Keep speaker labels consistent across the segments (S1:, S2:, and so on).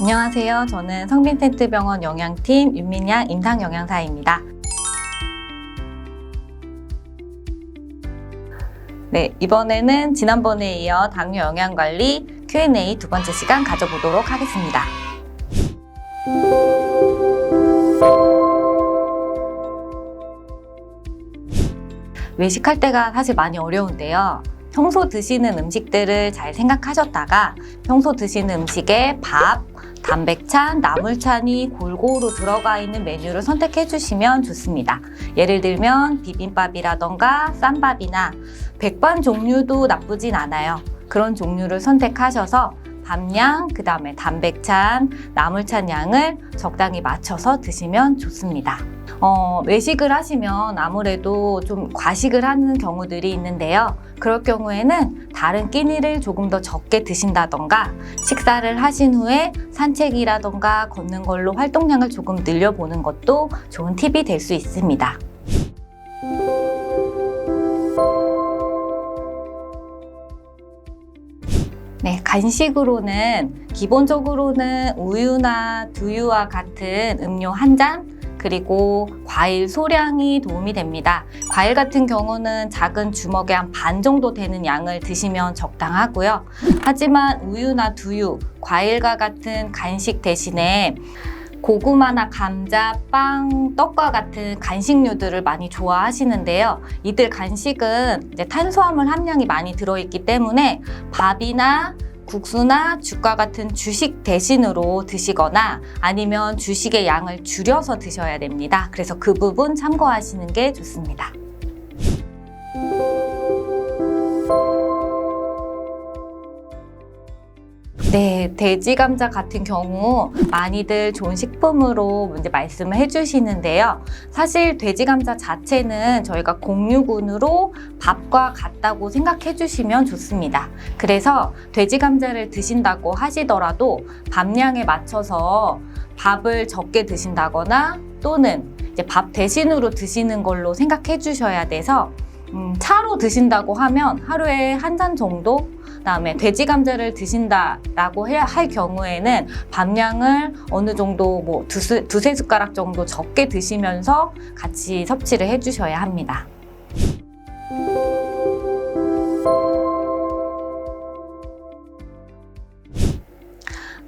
S1: 안녕하세요. 저는 성빈텐트병원 영양팀 윤민양 임상영양사입니다. 네, 이번에는 지난번에 이어 당뇨 영양관리 Q&A 두 번째 시간 가져보도록 하겠습니다. 외식할 때가 사실 많이 어려운데요. 평소 드시는 음식들을 잘 생각하셨다가 평소 드시는 음식에 밥, 단백찬, 나물찬이 골고루 들어가 있는 메뉴를 선택해 주시면 좋습니다. 예를 들면 비빔밥이라던가 쌈밥이나 백반 종류도 나쁘진 않아요. 그런 종류를 선택하셔서 밥량, 그 다음에 단백찬, 나물찬 양을 적당히 맞춰서 드시면 좋습니다. 어, 외식을 하시면 아무래도 좀 과식을 하는 경우들이 있는데요. 그럴 경우에는 다른 끼니를 조금 더 적게 드신다던가 식사를 하신 후에 산책이라던가 걷는 걸로 활동량을 조금 늘려보는 것도 좋은 팁이 될 수 있습니다. 네, 간식으로는 기본적으로는 우유나 두유와 같은 음료 한 잔, 그리고 과일 소량이 도움이 됩니다. 과일 같은 경우는 작은 주먹에 한 반 정도 되는 양을 드시면 적당하고요. 하지만 우유나 두유, 과일과 같은 간식 대신에 고구마나 감자, 빵, 떡과 같은 간식류들을 많이 좋아하시는데요. 이들 간식은 이제 탄수화물 함량이 많이 들어있기 때문에 밥이나 국수나 죽과 같은 주식 대신으로 드시거나 아니면 주식의 양을 줄여서 드셔야 됩니다. 그래서 그 부분 참고하시는 게 좋습니다. 네, 돼지 감자 같은 경우 많이들 좋은 식품으로 이제 말씀을 해주시는데요. 사실 돼지 감자 자체는 저희가 공유군으로 밥과 같다고 생각해 주시면 좋습니다. 그래서 돼지 감자를 드신다고 하시더라도 밥량에 맞춰서 밥을 적게 드신다거나 또는 이제 밥 대신으로 드시는 걸로 생각해 주셔야 돼서 음, 차로 드신다고 하면 하루에 한 잔 정도 그다음에 돼지 감자를 드신다라고 할 경우에는 밥량을 어느 정도 뭐 두세, 두세 숟가락 정도 적게 드시면서 같이 섭취를 해주셔야 합니다.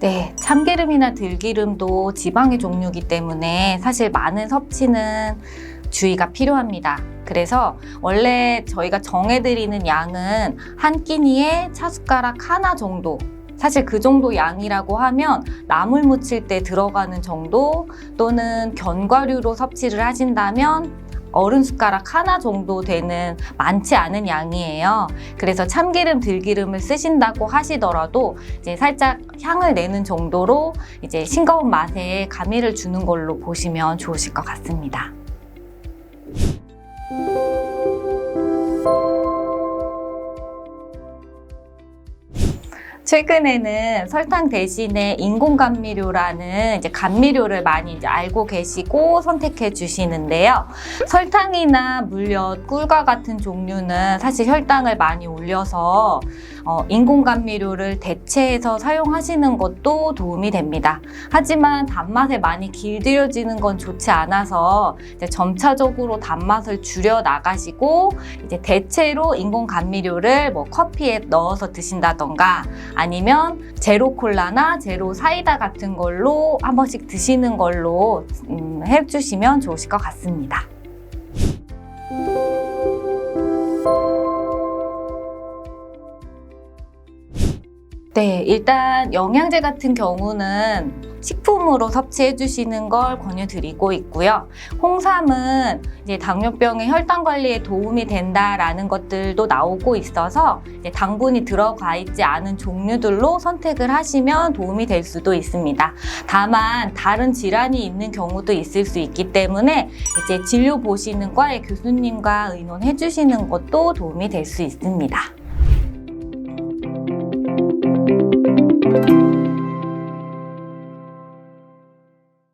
S1: 네, 참기름이나 들기름도 지방의 종류이기 때문에 사실 많은 섭취는 주의가 필요합니다. 그래서 원래 저희가 정해드리는 양은 한 끼니에 차숟가락 하나 정도 사실 그 정도 양이라고 하면 나물 무칠 때 들어가는 정도 또는 견과류로 섭취를 하신다면 어른 숟가락 하나 정도 되는 많지 않은 양이에요. 그래서 참기름, 들기름을 쓰신다고 하시더라도 이제 살짝 향을 내는 정도로 이제 싱거운 맛에 가미를 주는 걸로 보시면 좋으실 것 같습니다. thank you 최근에는 설탕 대신에 인공 감미료라는 이제 감미료를 많이 이제 알고 계시고 선택해 주시는데요. 설탕이나 물엿, 꿀과 같은 종류는 사실 혈당을 많이 올려서 어, 인공 감미료를 대체해서 사용하시는 것도 도움이 됩니다. 하지만 단맛에 많이 길들여지는 건 좋지 않아서 점차적으로 단맛을 줄여 나가시고 이제 대체로 인공 감미료를 뭐 커피에 넣어서 드신다던가 아니면 제로 콜라나 제로 사이다 같은 걸로 한 번씩 드시는 걸로 음, 해주시면 좋으실 것 같습니다. 네, 일단 영양제 같은 경우는 식품으로 섭취해 주시는 걸 권유드리고 있고요. 홍삼은 이제 당뇨병의 혈당 관리에 도움이 된다라는 것들도 나오고 있어서 당분이 들어가 있지 않은 종류들로 선택을 하시면 도움이 될 수도 있습니다. 다만 다른 질환이 있는 경우도 있을 수 있기 때문에 이제 진료 보시는 과의 교수님과 의논해 주시는 것도 도움이 될 수 있습니다.